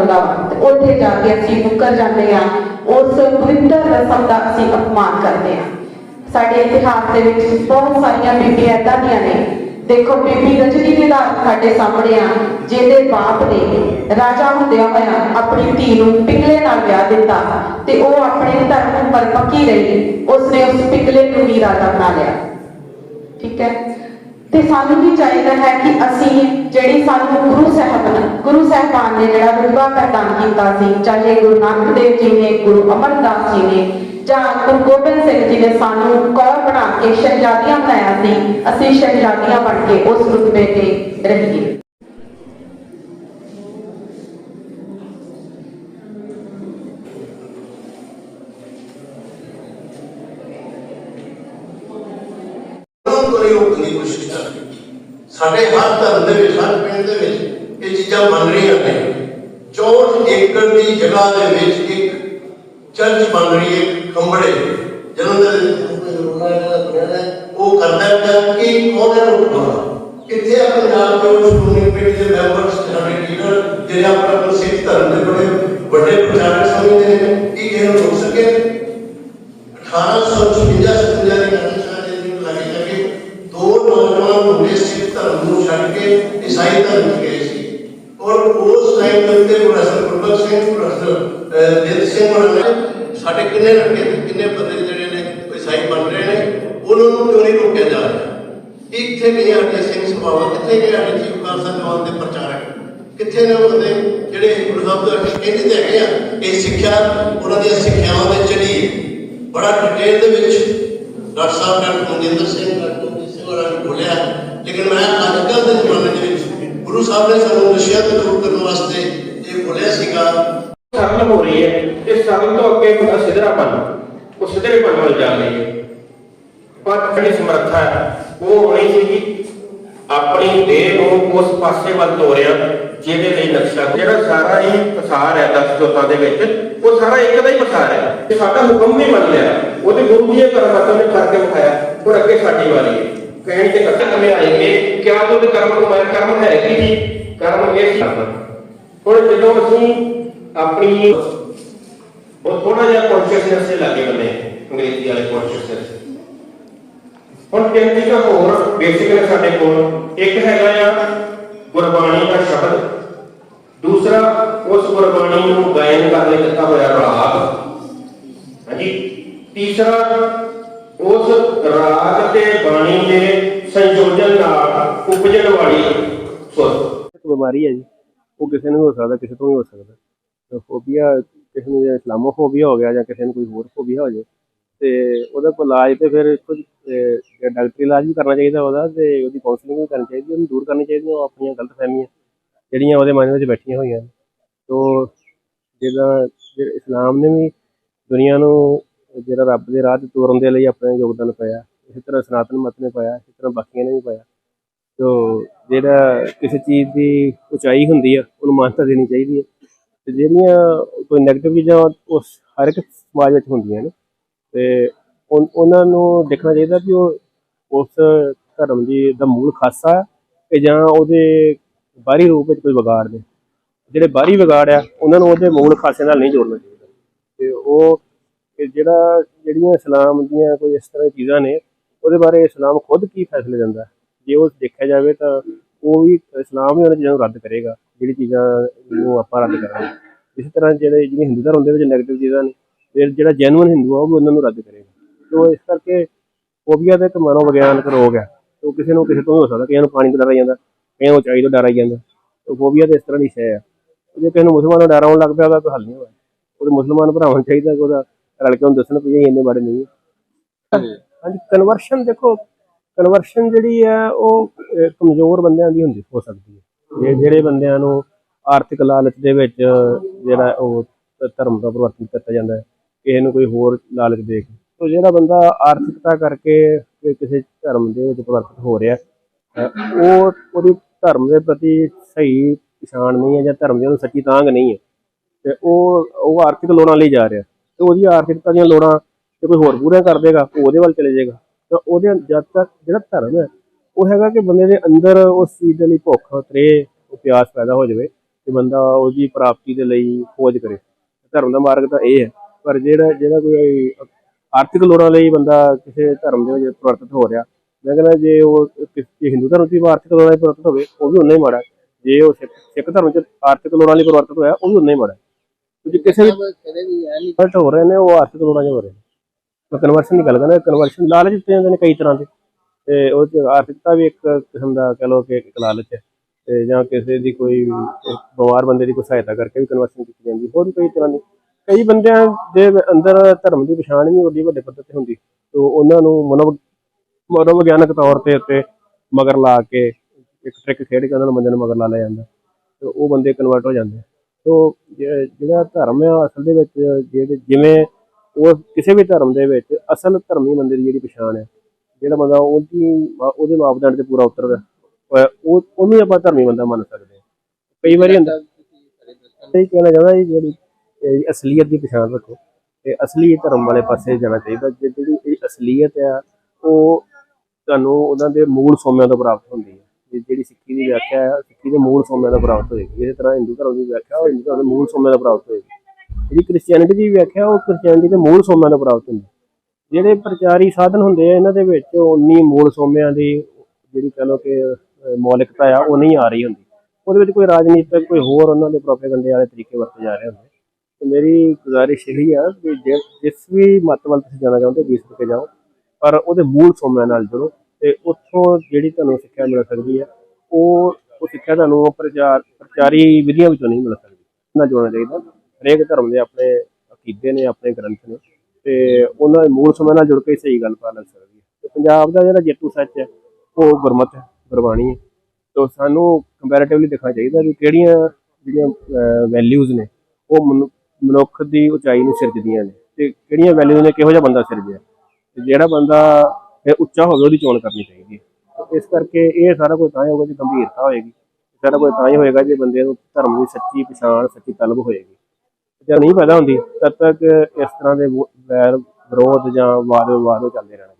ਹੁੰਦਾ ਉੱਥੇ ਜਾ ਕੇ ਅਸੀਂ ਮੁੱਕਰ ਜਾਂਦੇ ਆ ਉਸ ਪਵਿੱਤਰ ਰਸਮ ਦਾ ਅਸੀਂ ਅਪਮਾਨ ਕਰਦੇ ਆ ਸਾਡੇ ਇਤਿਹਾਸ ਦੇ ਵਿੱਚ ਬਹੁਤ ਸਾਰੀਆਂ ਬੀਬੀਆਂ ਏਦਾਂ ਦੀਆਂ ਨੇ। ਦੇਖੋ, ਬੀਬੀ ਰਜਨੀ ਦੀ ਦਾ ਸਾਡੇ ਸਾਹਮਣੇ ਆ, ਜਿਹਦੇ ਬਾਪ ਨੇ ਰਾਜਾ ਹੁੰਦਿਆਂ ਹੋਇਆ ਆਪਣੀ ਧੀ ਨੂੰ ਪਿੰਗਲੇ ਨਾਲ ਵਿਆਹ ਦਿੱਤਾ ਤੇ ਉਹ ਆਪਣੇ ਧਰਮ ਪਰ ਪੱਕੀ ਰਹੀ। ਉਸਨੇ ਉਸ ਪਿੰਗਲੇ ਨੂੰ ਹੀ ਰਾਜਾ ਬਣਾ ਲਿਆ। ਠੀਕ ਹੈ? ਤੇ ਸਾਨੂੰ ਵੀ ਚਾਹੀਦਾ ਹੈ ਕਿ ਅਸੀਂ ਜਿਹੜੀ ਸਾਨੂੰ ਗੁਰੂ ਸਾਹਿਬਾਨ ਗੁਰੂ ਸਾਹਿਬਾਨ ਨੇ ਜਿਹੜਾ ਰੁਤਬਾ ਪ੍ਰਦਾਨ ਕੀਤਾ ਸੀ, ਚਾਹੇ ਗੁਰੂ ਨਾਨਕ ਦੇਵ ਜੀ ਨੇ, ਗੁਰੂ ਅਮਰਦਾਸ ਜੀ ਨੇ, ਜਾਂ ਗੁਰੂ ਗੋਬਿੰਦ ਸਿੰਘ ਜੀ ਨੇ ਸਾਨੂੰ ਕੌਰ ਬਣਾ ਕੇ ਸ਼ਹਿਜ਼ਾਦੀਆਂ ਬਣਾਇਆ ਸੀ, ਅਸੀਂ ਸ਼ਹਿਜ਼ਾਦੀਆਂ ਬਣ ਕੇ ਉਸ ਰੁਤਬੇ ਤੇ ਰਹੀਏ। ਉਹਨਾਂ ਰੋਕਣ ਦੀ ਕੋਸ਼ਿਸ਼ ਕਰਦੇ ਸਾਡੇ ਹਰ ਧਰਮ ਦੇ ਵਿੱਚ, ਹਰ ਪਿੰਡ ਦੇ ਵਿੱਚ ਇਹ ਚੀਜ਼ਾਂ ਬਣ ਰਹੀਆਂ ਨੇ। 64 ਏਕੜ ਦੀ ਜਗ੍ਹਾ ਦੇ ਵਿੱਚ ਇੱਕ ਚਰਚ ਬਣ ਰਹੀ ਹੈ ਖੰਬੜੇ ਜਲੰਧਰ ਉਹ ਕਰਦਾ ਹੈ ਕਿ ਕੌਣ ਹੈ ਰੋਕਦਾ ਕਿੱਥੇ ਆ ਪੰਜਾਬ ਦੇ ਉਸ ਸ਼੍ਰੋਮਣੀ ਕਮੇਟੀ ਦੇ ਮੈਂਬਰਸ ਸਾਡੇ ਲੀਡਰ, ਜਿਹੜੇ ਆਪਣਾ ਆਪਣਾ ਸਿੱਖ ਧਰਮ ਦੇ ਬੜੇ ਵੱਡੇ ਪ੍ਰਚਾਰਕ ਸਮਝਦੇ ਨੇ? ਕਿ ਇਹ ਰੋਕ ਸਕੇ? 1856 ਕੇ ਈਸਾਈ ਧਰਮ 'ਚ ਗਏ ਸੀ। ਔਰ ਉਸ ਟਾਈਮ ਦੇ ਉੱਤੇ ਪ੍ਰੋਫੈਸਰ ਗੁਰਬਖਸ਼ ਸਿੰਘ, ਪ੍ਰੋਫੈਸਰ ਦਿਲ ਸਿੰਘ ਹੋਣਾ ਨੇ ਸਾਡੇ ਕਿੰਨੇ ਲੜਕੇ ਕਿੰਨੇ ਬੰਦੇ ਜਿਹੜੇ ਨੇ ਈਸਾਈ ਬਣ ਰਹੇ ਨੇ, ਉਹਨਾਂ ਨੂੰ ਕਿਉਂ ਨਹੀਂ ਰੋਕਿਆ ਜਾ ਰਿਹਾ? ਇੱਥੇ ਗਏ ਸਾਡੇ ਸਿੰਘ ਸਭਾਵਾਂ, ਕਿੱਥੇ ਗਏ ਸਾਡੇ ਜੀਵ ਖਾਲਸਾ ਜਵਾਨ ਦੇ ਪ੍ਰਚਾਰਕ, ਕਿੱਥੇ ਨੇ ਉਹ ਬੰਦੇ ਜਿਹੜੇ ਗੁਰੂ ਸਾਹਿਬ ਦਾ ਕਹਿੰਦੇ ਤੇ ਹੈਗੇ ਆ? ਇਹ ਸਿੱਖਿਆ, ਉਹਨਾਂ ਦੀਆਂ ਸਿੱਖਿਆਵਾਂ ਦੇ ਚੱਲੀ ਬੜਾ ਡਿਟੇਲ ਦੇ ਵਿੱਚ doctor Sahib doctor Manjinder Singh doctor Manjeet Singh ਹੋਰਾਂ ਨੇ ਬੋਲਿਆ ਲੇਕਿਨ ਮੈਂ ਅੱਜ ਕੱਲ੍ਹ ਦੇ ਜ਼ਮਾਨੇ ਦੇ ਵਿੱਚ ਗੁਰੂ ਸਾਹਿਬ ਨੇ ਸਾਨੂੰ ਨਸ਼ਿਆਂ ਤੋਂ ਦੂਰ ਕਰਨ ਵਾਸਤੇ ਇਹ ਬੋਲਿਆ ਸੀਗਾ। ਸਰਲ ਹੋ ਰਹੀ ਹੈ ਤੇ ਸਰਲ ਤੋਂ ਅੱਗੇ ਹੁੰਦਾ ਸਿਧਰਾਪਨ ਉਹ ਸਿਧਰੇਪਨ ਵੱਲ ਜਾ ਰਹੀ ਹੈ। ਪਰ ਜਿਹੜੀ ਸਮਰੱਥਾ ਉਹ ਹੋਣੀ ਸੀ ਆਪਣੀ ਦੇਹ ਨੂੰ ਉਸ ਪਾਸੇ ਵੱਲ ਤੋਰਿਆ, ਜਿਹਦੇ ਲਈ ਨਕਸ਼ਾ ਜਿਹੜਾ ਸਾਰਾ ਹੀ ਪਸਾਰ ਹੈ ਦਸ ਜੋਤਾਂ ਦੇ ਵਿੱਚ, ਉਹ ਸਾਰਾ ਇੱਕ ਦਾ ਹੀ ਪਸਾਰ ਹੈ। ਤੇ ਸਾਡਾ ਹੁਕਮ ਵੀ ਮੰਨ ਲਿਆ। ਉਹਦੇ ਗੁਰੂ ਜੀ ਇਹ ਕਰਮ ਨੇ ਕਰਕੇ ਵਿਖਾਇਆ ਹੁਣ ਅੱਗੇ ਸਾਡੀ ਵਾਰੀ ਹੈ। ਕਹਿਣ ਤੇ ਕੱਟੇ ਕਮੇ ਆਏਗੇ ਕਿਆ ਤੋਂ ਕਰਮ ਨੂੰ ਮੈਂ ਕਰਮ ਹੈ ਕੀ ਜੀ ਕਰਮ ਇਹ ਸੀ ਹੁਣ ਜਦੋਂ ਅਸੀਂ ਆਪਣੀ ਉਹ ਥੋੜਾ ਜਿਹਾ ਕੌਨਸ਼ੀਅਸਨੈਸ ਦੇ ਲੱਗੇ ਬੰਦੇ ਅੰਗਰੇਜ਼ੀ ਵਾਲੇ ਕੌਨਸ਼ੀਅਸਨੈਸ ਹੁਣ ਤਿੰਨ ਚੀਜ਼ਾਂ ਹੋਰ ਬੇਸਿਕ ਨੇ ਸਾਡੇ ਕੋਲ ਇੱਕ ਹੈਗਾ ਆ ਗੁਰਬਾਣੀ ਦਾ ਸ਼ਬਦ। ਦੂਸਰਾ ਉਸ ਗੁਰਬਾਣੀ ਨੂੰ ਗਾਇਨ ਕਰਨ ਲਈ ਦਿੱਤਾ ਹੋਇਆ ਰਾਗ। ਹਾਂਜੀ। ਤੀਸਰਾ ਉਸ ਰਾਗ ਤੇ ਬਾਣੀ ਦੇ ਸੰਯੋਜਨ ਨਾਲ ਉਪਜਣ ਵਾਲੀ ਸੁਰ। ਬਿਮਾਰੀ ਹੈ ਜੀ। ਉਹ ਕਿਸੇ ਨੂੰ ਵੀ ਹੋ ਸਕਦਾ, ਕਿਸੇ ਤੋਂ ਵੀ ਹੋ ਸਕਦਾ। ਫੋਬੀਆ ਕਿਸੇ ਨੂੰ ਇਸਲਾਮੋਫੋਬੀਆ ਹੋ ਗਿਆ, ਜਾਂ ਕਿਸੇ ਨੂੰ ਕੋਈ ਹੋਰ ਫੋਬੀਆ ਹੋ ਜਾਏ, ਤੇ ਉਹਦਾ ਕੋਈ ਇਲਾਜ ਤੇ ਫਿਰ ਕੁਝ ਡਾਕਟਰੀ ਇਲਾਜ ਵੀ ਕਰਨਾ ਚਾਹੀਦਾ ਉਹਦਾ, ਤੇ ਉਹਦੀ ਕਾਉਂਸਲਿੰਗ ਵੀ ਕਰਨੀ ਚਾਹੀਦੀ, ਉਹਨੂੰ ਦੂਰ ਕਰਨੀ ਚਾਹੀਦੀ, ਉਹ ਆਪਣੀਆਂ ਗ਼ਲਤਫਹਿਮੀਆਂ ਜਿਹੜੀਆਂ ਉਹਦੇ ਮਨ ਵਿੱਚ ਬੈਠੀਆਂ ਹੋਈਆਂ ਨੇ। ਤੋ ਜਿਹੜਾ ਇਸਲਾਮ ਨੇ ਵੀ ਦੁਨੀਆ ਨੂੰ ਜਿਹੜਾ ਰੱਬ ਦੇ ਰਾਹ ਤੇ ਤੋਰਨ ਦੇ ਲਈ ਆਪਣਾ ਯੋਗਦਾਨ ਪਾਇਆ, ਇਸੇ ਤਰ੍ਹਾਂ ਸਨਾਤਨ ਮਤ ਨੇ ਪਾਇਆ, ਇਸੇ ਤਰ੍ਹਾਂ ਬਾਕੀਆਂ ਨੇ ਵੀ ਪਾਇਆ। ਸੋ ਜਿਹੜਾ ਕਿਸੇ ਚੀਜ਼ ਦੀ ਉਚਾਈ ਹੁੰਦੀ ਆ, ਉਹਨੂੰ ਮਾਨਤਾ ਦੇਣੀ ਚਾਹੀਦੀ ਹੈ ਤੇ ਜਿਹੜੀਆਂ ਕੋਈ 네ਗੇਟਿਵ ਚੀਜ਼ਾਂ ਉਸ ਹਰ ਇੱਕ ਸਮਾਜ ਵਿੱਚ ਹੁੰਦੀਆਂ ਨੇ। ਤੇ ਉਹਨਾਂ ਨੂੰ ਦੇਖਣਾ ਚਾਹੀਦਾ ਕਿ ਉਹ ਉਸ ਧਰਮ ਦੀ, ਦਾ ਮੂਲ ਖਾਸਾ ਹੈ ਕਿ ਜਾਂ ਉਹਦੇ ਬਾਹਰੀ ਰੂਪ ਵਿੱਚ ਕੋਈ ਵਿਗਾੜ ਨੇ ਜਿਹੜੇ ਬਾਹਰੀ ਵਿਗਾੜ ਆ, ਉਹਨਾਂ ਨੂੰ ਉਹਦੇ ਮੂਲ ਖਾਸੇ ਨਾਲ ਨਹੀਂ ਜੋੜਨਾ ਚਾਹੀਦਾ। ਤੇ ਉਹ ਕਿ ਜਿਹੜਾ, ਜਿਹੜੀਆਂ ਇਸਲਾਮ ਦੀਆਂ ਕੋਈ ਇਸ ਤਰ੍ਹਾਂ ਦੀ ਚੀਜ਼ਾਂ ਨੇ, ਉਹਦੇ ਬਾਰੇ ਇਸਲਾਮ ਖੁਦ ਕੀ ਫੈਸਲੇ ਦਿੰਦਾ? ਜੇ ਉਹ ਦੇਖਿਆ ਜਾਵੇ ਤਾਂ ਉਹ ਵੀ ਇਸਲਾਮ ਵੀ ਉਹਨਾਂ ਚੀਜ਼ਾਂ ਨੂੰ ਰੱਦ ਕਰੇਗਾ, ਜਿਹੜੀ ਚੀਜ਼ਾਂ ਨੂੰ ਆਪਾਂ ਰੱਦ ਕਰਾਂਗੇ। ਇਸੇ ਤਰ੍ਹਾਂ ਜਿਹੜੇ ਜਿਹੜੇ ਹਿੰਦੂ ਧਰਮ ਦੇ ਵਿੱਚ ਨੈਗੇਟਿਵ ਚੀਜ਼ਾਂ ਨੇ ਫਿਰ ਜਿਹੜਾ ਜੈਨੂਇਨ ਹਿੰਦੂ ਆ, ਉਹ ਵੀ ਉਹਨਾਂ ਨੂੰ ਰੱਦ ਕਰੇਗਾ। ਤੋ ਇਸ ਕਰਕੇ ਫੋਬੀਆ ਦਾ ਇੱਕ ਮਨੋਵਿਗਿਆਨਕ ਰੋਗ ਹੈ ਉਹ ਕਿਸੇ ਨੂੰ ਕਿਸੇ ਤੋਂ ਵੀ ਹੋ ਸਕਦਾ ਕਿਸੇ ਨੂੰ ਪਾਣੀ ਤੋਂ ਡਰ ਜਾਂਦਾ ਕਿਸੇ ਨੂੰ ਉਚਾਈ ਤੋਂ ਡਰ ਆਈ ਜਾਂਦਾ। ਤੋ ਫੋਬੀਆ ਤਾਂ ਇਸ ਤਰ੍ਹਾਂ ਦੀ ਸ਼ੈ ਹੈ ਜੇ ਕਿਸੇ ਨੂੰ ਮੁਸਲਮਾਨ ਦਾ ਡਰ ਆਉਣ ਲੱਗ ਪਿਆ, ਉਹਦਾ ਕੋਈ ਹੱਲ ਨਹੀਂ ਹੋਇਆ। ਉਹਦੇ ਮੁਸਲਮਾਨ ਭਰਾਵਾਂ ਨੂੰ ਚਾਹੀਦਾ ਕਿ ਉਹਦਾ ਰਲ ਕੇ ਉਹਨੂੰ ਦੱਸਣ ਵੀ ਇਹ ਇੰਨੇ ਮਾੜੇ ਨਹੀਂ ਹੈ ਹਾਂਜੀ। ਕਨਵਰਸ਼ਨ ਦੇਖੋ ਕਨਵਰਸ਼ਨ ਜਿਹੜੀ ਹੈ ਉਹ ਕਮਜ਼ੋਰ ਬੰਦਿਆਂ ਦੀ ਹੁੰਦੀ ਹੋ ਸਕਦੀ ਹੈ ਜਿਹੜੇ ਬੰਦਿਆਂ ਨੂੰ ਆਰਥਿਕ ਲਾਲਚ ਦੇ ਵਿੱਚ ਜਿਹੜਾ ਉਹ ਧਰਮ ਦਾ ਪਰਿਵਰਤਨ ਕੀਤਾ ਜਾਂਦਾ ਹੈ ਕਿਸੇ ਨੂੰ ਕੋਈ ਹੋਰ ਲਾਲਚ ਦੇ ਕੇ। ਤੋ ਜਿਹੜਾ ਬੰਦਾ ਆਰਥਿਕਤਾ ਕਰਕੇ ਕਿਸੇ ਧਰਮ ਦੇ ਵਿੱਚ ਪਰਿਵਰਤਨ ਹੋ ਰਿਹਾ ਉਹ ਉਹਦੀ ਧਰਮ ਦੇ ਪ੍ਰਤੀ ਸਹੀ ਪਛਾਣ ਨਹੀਂ ਹੈ ਜਾਂ ਧਰਮ ਦੀ ਉਹਨੂੰ ਸੱਚੀ ਤਾਂਘ ਨਹੀਂ ਹੈ। ਤੇ ਉਹ ਉਹ ਆਰਥਿਕ ਲੋੜਾਂ ਲਈ ਜਾ ਰਿਹਾ। ਤੇ ਉਹਦੀ ਆਰਥਿਕਤਾ ਦੀਆਂ ਲੋੜਾਂ ਜੇ ਕੋਈ ਹੋਰ ਪੂਰੀਆਂ ਕਰ ਦੇਗਾ, ਉਹ ਉਹਦੇ ਵੱਲ ਚਲੇ ਜਾਏਗਾ। ਤਾਂ ਉਹਦੇ ਜਦ ਤੱਕ ਜਿਹੜਾ ਧਰਮ ਹੈ, ਉਹ ਹੈਗਾ ਕਿ ਬੰਦੇ ਦੇ ਅੰਦਰ ਉਸ ਚੀਜ਼ ਦੇ ਲਈ ਭੁੱਖ ਤਰੇ ਉਹ ਪਿਆਸ ਪੈਦਾ ਹੋ ਜਾਵੇ ਤੇ ਬੰਦਾ ਉਹਦੀ ਪ੍ਰਾਪਤੀ ਦੇ ਲਈ ਖੋਜ ਕਰੇ। ਧਰਮ ਦਾ ਮਾਰਗ ਤਾਂ ਇਹ ਹੈ, ਪਰ ਜਿਹੜਾ ਜਿਹੜਾ ਕੋਈ ਆਰਥਿਕ ਲੋੜਾਂ ਲਈ ਬੰਦਾ ਕਿਸੇ ਧਰਮ ਦੇ ਵਿੱਚ ਪ੍ਰਵਰਤਿਤ ਹੋ ਰਿਹਾ, ਮੈਂ ਕਹਿੰਦਾ ਜੇ ਉਹ ਕਿਸੇ ਹਿੰਦੂ ਧਰਮ 'ਚ ਵੀ ਆਰਥਿਕ ਲੋੜਾਂ ਲਈ ਪ੍ਰਵਰਤਿਤ ਹੋਵੇ, ਉਹ ਵੀ ਉਨਾ ਹੀ ਮਾੜਾ ਜੇ ਉਹ ਸਿੱਖ ਸਿੱਖ ਧਰਮ 'ਚ ਆਰਥਿਕ ਲੋੜਾਂ ਲਈ ਪ੍ਰਵਰਤਿਤ ਹੋਇਆ, ਉਹ ਵੀ ਉਨਾ ਹੀ ਮਾੜਾ ਕਿਸੇ ਵੀ ਪ੍ਰਵਰਤਿਤ ਹੋ ਰਹੇ ਨੇ ਉਹ ਆਰਥਿਕ ਲੋੜਾਂ 'ਚ ਹੋ ਰਹੇ ਨੇ। ਮੈਂ ਕਨਵਰਸ਼ਨ ਦੀ ਗੱਲ ਕਰਦਾ ਕਨਵਰਸ਼ਨ ਲਾਲਚ ਦਿੱਤੇ ਜਾਂਦੇ ਨੇ ਕਈ ਤਰ੍ਹਾਂ ਦੇ। ਤੇ ਉਹ 'ਚ ਆਰਥਿਕਤਾ ਵੀ ਇੱਕ ਕਿਸਮ ਦਾ ਕਹ ਲਓ ਕਿ ਇੱਕ ਲਾਲਚ ਹੈ। ਤੇ ਜਾਂ ਕਿਸੇ ਦੀ ਕੋਈ ਬਿਮਾਰ ਬੰਦੇ ਦੀ ਕੋਈ ਸਹਾਇਤਾ ਕਰਕੇ ਵੀ ਕਨਵਰਸ਼ਨ ਕੀਤੀ ਜਾਂਦੀ ਹੋਰ ਵੀ ਕਈ ਤਰ੍ਹਾਂ ਦੀ। ਕਈ ਬੰਦਿਆਂ ਦੇ ਅੰਦਰ ਧਰਮ ਦੀ ਪਛਾਣ ਨਹੀਂ ਵੱਡੀ ਵੱਡੇ ਪੱਧਰ ਤੇ ਹੁੰਦੀ। ਤੇ ਉਹਨਾਂ ਨੂੰ ਮਨੋ ਮਨੋਵਿਗਿਆਨਕ ਤੌਰ ਤੇ ਉੱਤੇ ਮਗਰ ਲਾ ਕੇ ਇੱਕ ਟ੍ਰਿਕ ਖੇਡ ਕੇ ਉਹਨਾਂ ਨੂੰ ਬੰਦੇ ਨੂੰ ਮਗਰ ਲਾ ਲਿਆ ਜਾਂਦਾ। ਤੇ ਉਹ ਬੰਦੇ ਕਨਵਰਟ ਹੋ ਜਾਂਦੇ ਸੋ ਜਿਹੜਾ ਧਰਮ ਆ, ਅਸਲ ਦੇ ਵਿੱਚ ਜਿਹੜੇ ਜਿਵੇਂ ਉਹ ਕਿਸੇ ਵੀ ਧਰਮ ਦੇ ਵਿੱਚ ਅਸਲ ਧਰਮੀ ਬੰਦੇ ਦੀ ਜਿਹੜੀ ਪਛਾਣ ਹੈ ਜਿਹੜਾ ਬੰਦਾ ਉਹਦੀ ਉਹਦੇ ਮਾਪਦੰਡ ਤੇ ਪੂਰਾ ਉਤਰਦਾ ਉਹ, ਉਹਨੂੰ ਆਪਾਂ ਧਰਮੀ ਬੰਦਾ ਮੰਨ ਸਕਦੇ ਹਾਂ। ਕਈ ਵਾਰੀ ਹੁੰਦਾ ਇਹ ਕਹਿਣਾ ਚਾਹੁੰਦਾ ਜੀ, ਜਿਹੜੀ, ਇਹ ਅਸਲੀਅਤ ਦੀ ਪਛਾਣ ਰੱਖੋ, ਤੇ ਅਸਲੀ ਧਰਮ ਵਾਲੇ ਪਾਸੇ ਜਾਣਾ ਚਾਹੀਦਾ ਜਿਹੜੀ ਇਹ ਅਸਲੀਅਤ ਆ, ਉਹ ਤੁਹਾਨੂੰ ਉਹਨਾਂ ਦੇ ਮੂਲ ਸੋਮਿਆਂ ਤੋਂ ਪ੍ਰਾਪਤ ਹੁੰਦੀ ਹੈ ਜਿਹੜੀ ਸਿੱਖੀ ਦੀ ਵਿਆਖਿਆ ਹੈ, ਸਿੱਖੀ ਦੇ ਮੂਲ ਸੋਮਿਆਂ ਤੋਂ ਪ੍ਰਾਪਤ ਹੋਏਗੀ। ਇਸੇ ਤਰ੍ਹਾਂ ਹਿੰਦੂ ਧਰਮ ਦੀ ਵਿਆਖਿਆ ਉਹ ਹਿੰਦੂ ਧਰਮ ਦੇ ਮੂਲ ਸੋਮਿਆਂ ਦਾ ਪ੍ਰਾਪਤ ਹੋਏਗੀ। ਜਿਹੜੀ ਕ੍ਰਿਸਚੀਅਨਿਟੀ ਦੀ ਵਿਆਖਿਆ, ਉਹ ਕ੍ਰਿਸਚੀਅਨਿਟੀ ਦੇ ਮੂਲ ਸੋਮਿਆਂ ਤੋਂ ਪ੍ਰਾਪਤ ਹੁੰਦੀ ਹੈ। ਜਿਹੜੇ ਪ੍ਰਚਾਰੀ ਸਾਧਨ ਹੁੰਦੇ ਆ, ਇਹਨਾਂ ਦੇ ਵਿੱਚ ਉਨੀ ਮੂਲ ਸੋਮਿਆਂ ਦੀ ਜਿਹੜੀ ਕਹ ਲਓ ਕਿ ਮੌਲਿਕਤਾ ਆ, ਉਹ ਨਹੀਂ ਆ ਰਹੀ ਹੁੰਦੀ। ਉਹਦੇ ਵਿੱਚ ਕੋਈ ਰਾਜਨੀਤਿਕ, ਕੋਈ ਹੋਰ ਉਹਨਾਂ ਦੇ ਪ੍ਰੋਪੇਗੰਡੇ ਵਾਲੇ ਤਰੀਕੇ ਵਰਤੇ ਜਾ ਰਹੇ ਹੁੰਦੇ। ਤੇ ਮੇਰੀ ਗੁਜ਼ਾਰਿਸ਼ ਇਹੀ ਆ ਕਿ ਜਿ- ਜਿਸ ਵੀ ਮਤ ਵੱਲ ਤੁਸੀਂ ਜਾਣਾ ਚਾਹੁੰਦੇ ਜਿਸ ਕੇ ਜਾਓ, ਪਰ ਉਹਦੇ ਮੂਲ ਸੋਮਿਆਂ ਨਾਲ ਜੁੜੋ। ਤੇ ਉੱਥੋਂ ਜਿਹੜੀ ਤੁਹਾਨੂੰ ਸਿੱਖਿਆ ਮਿਲ ਸਕਦੀ ਹੈ, ਉਹ ਉਹ ਸਿੱਖਿਆ ਤੁਹਾਨੂੰ ਪ੍ਰਚਾਰ ਪ੍ਰਚਾਰੀ ਵਿਧੀਆਂ ਵਿੱਚੋਂ ਨਹੀਂ ਮਿਲ ਸਕਦੀ। ਨਾਲ ਜੁੜਨਾ ਚਾਹੀਦਾ। ਹਰੇਕ ਧਰਮ ਦੇ ਆਪਣੇ ਅਕੀਦੇ ਨੇ, ਆਪਣੇ ਗ੍ਰੰਥ ਨੇ। ਤੇ ਉਹਨਾਂ ਦੇ ਮੂਲ ਸਮੇਂ ਨਾਲ ਜੁੜ ਕੇ ਸਹੀ ਗੱਲ ਪਤਾ ਲੱਗ ਸਕਦੀ ਹੈ। ਤੇ ਪੰਜਾਬ ਦਾ ਜਿਹੜਾ ਜੇਤੂ ਸੱਚ ਹੈ, ਉਹ ਗੁਰਮਤ ਹੈ, ਗੁਰਬਾਣੀ ਹੈ। ਤੋਂ ਸਾਨੂੰ ਕੰਪੈਰੀਟਿਵਲੀ ਦੇਖਣਾ ਚਾਹੀਦਾ ਵੀ ਕਿਹੜੀਆਂ ਜਿਹੜੀਆਂ ਵੈਲਿਊਜ਼ ਨੇ, ਉਹ ਮਨੁ- ਮਨੁੱਖ ਦੀ ਉਚਾਈ ਨੂੰ ਸਿਰਜਦੀਆਂ ਨੇ। ਤੇ ਕਿਹੜੀਆਂ ਵੈਲਿਊਜ਼ ਨੇ, ਕਿਹੋ ਜਿਹਾ ਬੰਦਾ ਸਿਰਜਿਆ? ਤੇ ਜਿਹੜਾ ਬੰਦਾ ਉੱਚਾ ਹੋਵੇ ਉਹਦੀ ਚੋਣ ਕਰਨੀ ਚਾਹੀਦੀ ਹੈ। ਇਸ ਕਰਕੇ ਇਹ ਸਾਰਾ ਕੁਝ ਤਾਂ ਹੀ ਹੋਊਗਾ ਜੇ ਗੰਭੀਰਤਾ ਹੋਏਗੀ। ਸਾਰਾ ਕੁਝ ਤਾਂ ਹੀ ਹੋਏਗਾ ਜੇ ਬੰਦੇ ਨੂੰ ਧਰਮ ਦੀ ਸੱਚੀ ਪਛਾਣ, ਸੱਚੀ ਤਲਬ ਹੋਏਗੀ। ਜਦ ਨਹੀਂ ਪੈਦਾ ਹੁੰਦੀ, ਤਦ ਤੱਕ ਇਸ ਤਰ੍ਹਾਂ ਦੇ ਵੈਰ, ਵਿਰੋਧ ਜਾਂ ਵਾਦ ਵਿਵਾਦ ਚੱਲਦੇ ਰਹਿਣਗੇ।